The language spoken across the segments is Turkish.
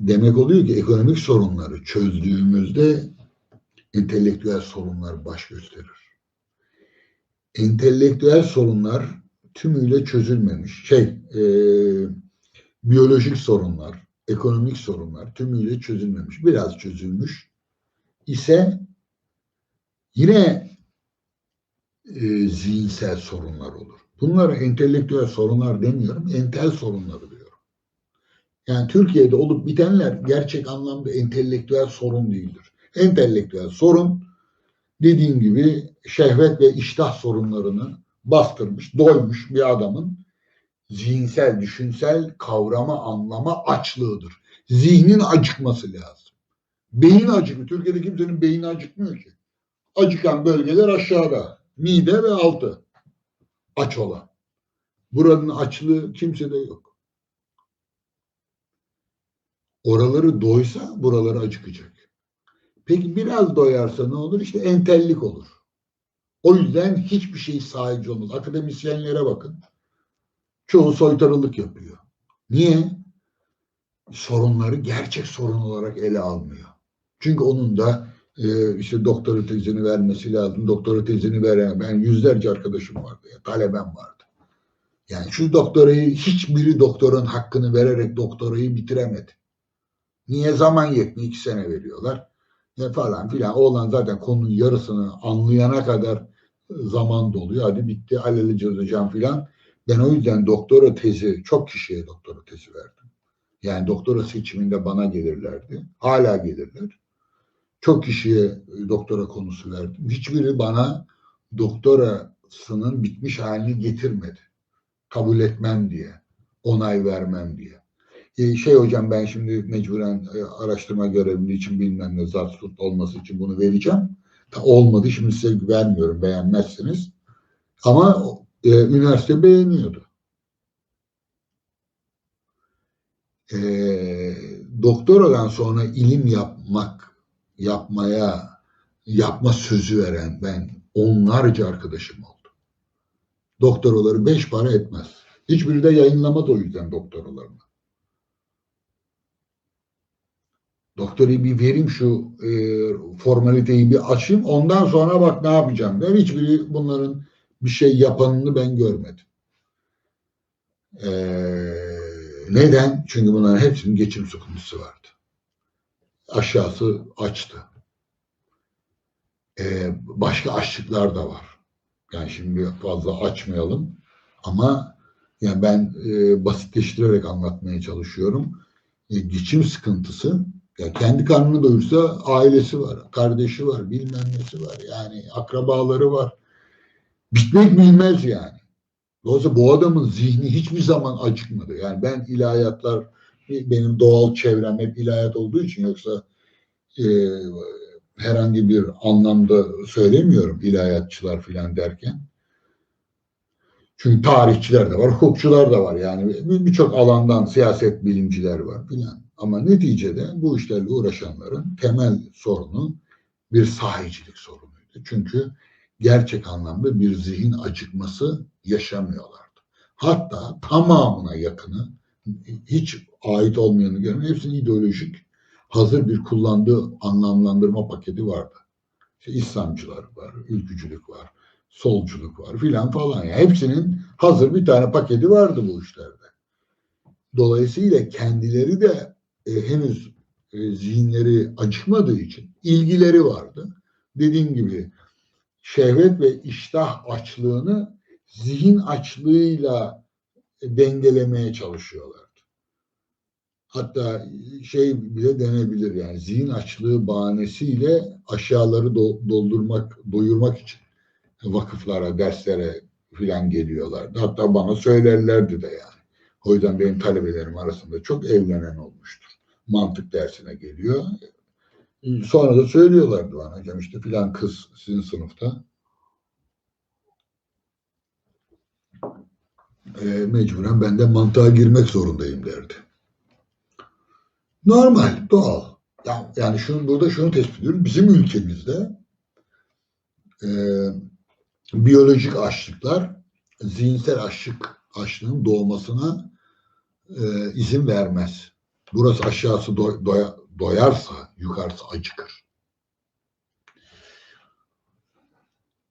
demek oluyor ki ekonomik sorunları çözdüğümüzde entelektüel sorunlar baş gösterir. Entelektüel sorunlar tümüyle çözülmemiş. Şey, e, biyolojik sorunlar, ekonomik sorunlar tümüyle çözülmemiş. Biraz çözülmüş ise yine e, zihinsel sorunlar olur. Bunlara entelektüel sorunlar demiyorum, entel sorunları. Yani Türkiye'de olup bitenler gerçek anlamda entelektüel sorun değildir. Entelektüel sorun dediğim gibi şehvet ve iştah sorunlarını bastırmış, doymuş bir adamın zihinsel, düşünsel kavrama, anlama açlığıdır. Zihnin acıkması lazım. Beyin acıkmıyor. Türkiye'de kimsenin beyni acıkmıyor ki. Acıkan bölgeler aşağıda. Mide ve altı. Aç olan. Buranın açlığı kimsede yok. Oraları doysa buraları acıkacak. Peki biraz doyarsa ne olur? İşte entellik olur. O yüzden hiçbir şey sahici olmaz. Akademisyenlere bakın. Çoğu soytarılık yapıyor. Niye? Sorunları gerçek sorun olarak ele almıyor. Çünkü onun da e, işte doktora tezini vermesi lazım. Doktora tezini veren ben yüzlerce arkadaşım vardı ya, talebem vardı. Yani şu doktorayı hiçbiri doktorun hakkını vererek doktorayı bitiremedi. Niye zaman yetmiyor? iki sene veriyorlar. Ya falan filan. Oğlan zaten konunun yarısını anlayana kadar zaman doluyor. Hadi bitti halledeceğiz hocam filan. Ben o yüzden doktora tezi, çok kişiye doktora tezi verdim. Yani doktora seçiminde bana gelirlerdi. Hala gelirler. Çok kişiye doktora konusu verdim. Hiçbiri bana doktorasının bitmiş halini getirmedi. Kabul etmem diye. Onay vermem diye. Ee, şey hocam ben şimdi mecburen e, araştırma görevliliği için bilmem ne zat olması için bunu vereceğim. Ta olmadı şimdi size vermiyorum beğenmezsiniz. Ama e, üniversite beğeniyordu. E, doktoradan sonra ilim yapmak, yapmaya, yapma sözü veren ben onlarca arkadaşım oldu. Doktoraları beş para etmez. Hiçbiri de yayınlamadı o yüzden doktoralarını. Doktorayı bir vereyim şu e, formaliteyi bir açayım ondan sonra bak ne yapacağım der. Hiçbiri bunların bir şey yapanını ben görmedim. Ee, neden? Çünkü bunların hepsinin geçim sıkıntısı vardı. Aşağısı açtı. Ee, başka açlıklar da var. Yani şimdi fazla açmayalım ama yani ben e, basitleştirerek anlatmaya çalışıyorum. E, geçim sıkıntısı ya kendi karnını doyursa ailesi var, kardeşi var, bilmem nesi var. Yani akrabaları var. Bitmek bilmez yani. Dolayısıyla bu adamın zihni hiçbir zaman acıkmadı. Yani ben ilahiyatlar benim doğal çevrem hep ilahiyat olduğu için yoksa e, herhangi bir anlamda söylemiyorum ilahiyatçılar filan derken. Çünkü tarihçiler de var, hukukçular da var. Yani birçok alandan siyaset bilimciler var filan. Ama neticede bu işlerle uğraşanların temel sorunu bir sahicilik sorunuydu. Çünkü gerçek anlamda bir zihin acıkması yaşamıyorlardı. Hatta tamamına yakını hiç ait olmayanı görün hepsinin ideolojik hazır bir kullandığı anlamlandırma paketi vardı. İşte İslamcılar var, ülkücülük var, solculuk var filan falan. Yani hepsinin hazır bir tane paketi vardı bu işlerde. Dolayısıyla kendileri de e, henüz e, zihinleri acıkmadığı için ilgileri vardı. Dediğim gibi şehvet ve iştah açlığını zihin açlığıyla dengelemeye çalışıyorlardı. Hatta şey bile denebilir yani zihin açlığı bahanesiyle aşağıları doldurmak, doyurmak için vakıflara, derslere filan geliyorlardı. Hatta bana söylerlerdi de yani. O yüzden benim talebelerim arasında çok evlenen olmuştur. Mantık dersine geliyor. Sonra da söylüyorlardı bana hocam işte filan kız sizin sınıfta e, mecburen ben de mantığa girmek zorundayım derdi. Normal, doğal. Yani şunu, burada şunu tespit ediyorum. Bizim ülkemizde e, biyolojik açlıklar zihinsel açlık açlığın doğmasına e, izin vermez. Burası aşağısı doy- doya- doyarsa yukarısı acıkır.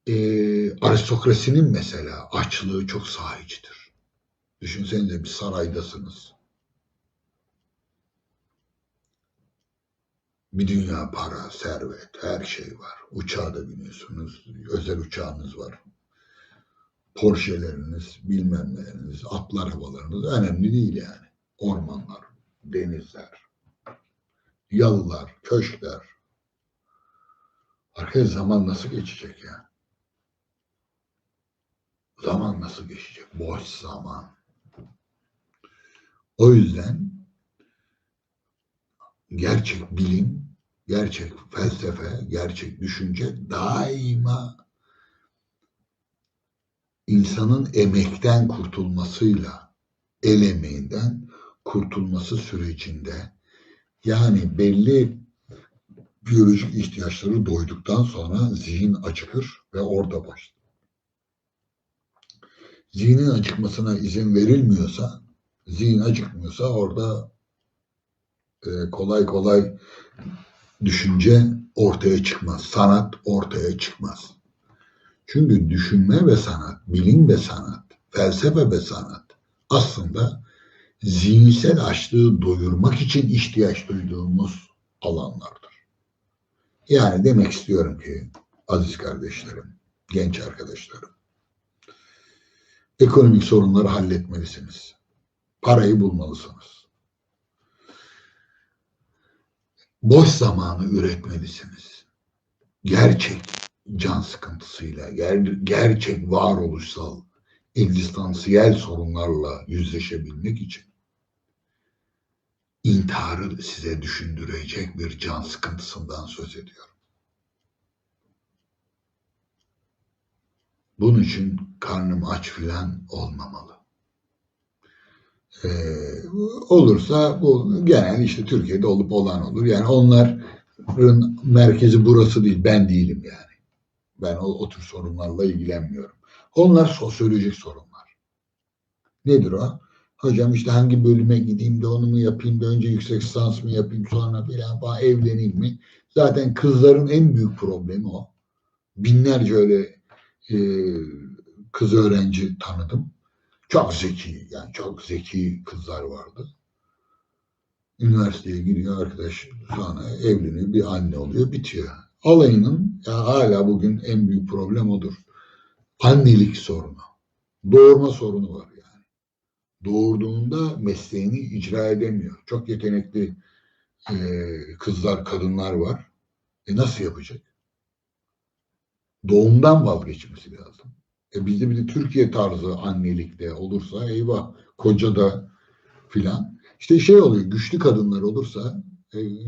Ee, aristokrasinin mesela açlığı çok sahicidir. Düşünsenize bir saraydasınız. Bir dünya para, servet, her şey var. Uçağa da biniyorsunuz, özel uçağınız var. Porsche'leriniz, bilmem neleriniz, atlar arabalarınız önemli değil yani. Ormanlar, denizler, yalılar, köşkler. Arkadaş zaman nasıl geçecek ya? Zaman nasıl geçecek? Boş zaman. O yüzden gerçek bilim, gerçek felsefe, gerçek düşünce daima insanın emekten kurtulmasıyla, el emeğinden kurtulması sürecinde yani belli biyolojik ihtiyaçları doyduktan sonra zihin acıkır ve orada başlar. Zihnin acıkmasına izin verilmiyorsa, zihin acıkmıyorsa orada e, kolay kolay düşünce ortaya çıkmaz. Sanat ortaya çıkmaz. Çünkü düşünme ve sanat, bilim ve sanat, felsefe ve sanat aslında zihinsel açlığı doyurmak için ihtiyaç duyduğumuz alanlardır. Yani demek istiyorum ki aziz kardeşlerim, genç arkadaşlarım, ekonomik sorunları halletmelisiniz. Parayı bulmalısınız. Boş zamanı üretmelisiniz. Gerçek can sıkıntısıyla, ger- gerçek varoluşsal, egzistansiyel sorunlarla yüzleşebilmek için intiharı size düşündürecek bir can sıkıntısından söz ediyorum. Bunun için karnım aç filan olmamalı. Ee, olursa bu genel işte Türkiye'de olup olan olur. Yani onların merkezi burası değil, ben değilim yani. Ben o, o tür sorunlarla ilgilenmiyorum. Onlar sosyolojik sorunlar. Nedir o? Hocam işte hangi bölüme gideyim de onu mu yapayım da önce yüksek lisans mı yapayım sonra filan falan evleneyim mi? Zaten kızların en büyük problemi o. Binlerce öyle e, kız öğrenci tanıdım. Çok zeki yani çok zeki kızlar vardı. Üniversiteye giriyor arkadaş sonra evleniyor bir anne oluyor bitiyor. Alayının ya hala bugün en büyük problem odur. Annelik sorunu. Doğurma sorunu var yani. Doğurduğunda mesleğini icra edemiyor. Çok yetenekli e, kızlar, kadınlar var. E nasıl yapacak? Doğumdan vazgeçmesi lazım. E bizde bir de Türkiye tarzı annelikte olursa eyvah koca da filan. İşte şey oluyor güçlü kadınlar olursa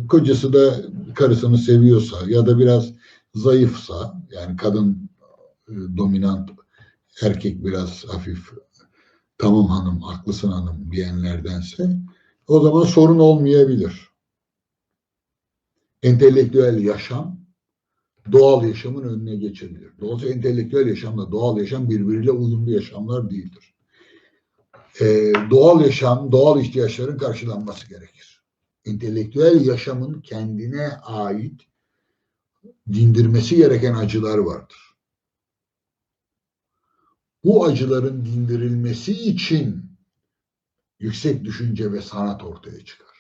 kocası da karısını seviyorsa ya da biraz zayıfsa yani kadın e, dominant erkek biraz hafif tamam hanım haklısın hanım diyenlerdense o zaman sorun olmayabilir. Entelektüel yaşam doğal yaşamın önüne geçebilir. Dolayısıyla entelektüel yaşamla doğal yaşam birbiriyle uyumlu yaşamlar değildir. Ee, doğal yaşam, doğal ihtiyaçların karşılanması gerekir. Entelektüel yaşamın kendine ait dindirmesi gereken acılar vardır. Bu acıların dindirilmesi için yüksek düşünce ve sanat ortaya çıkar.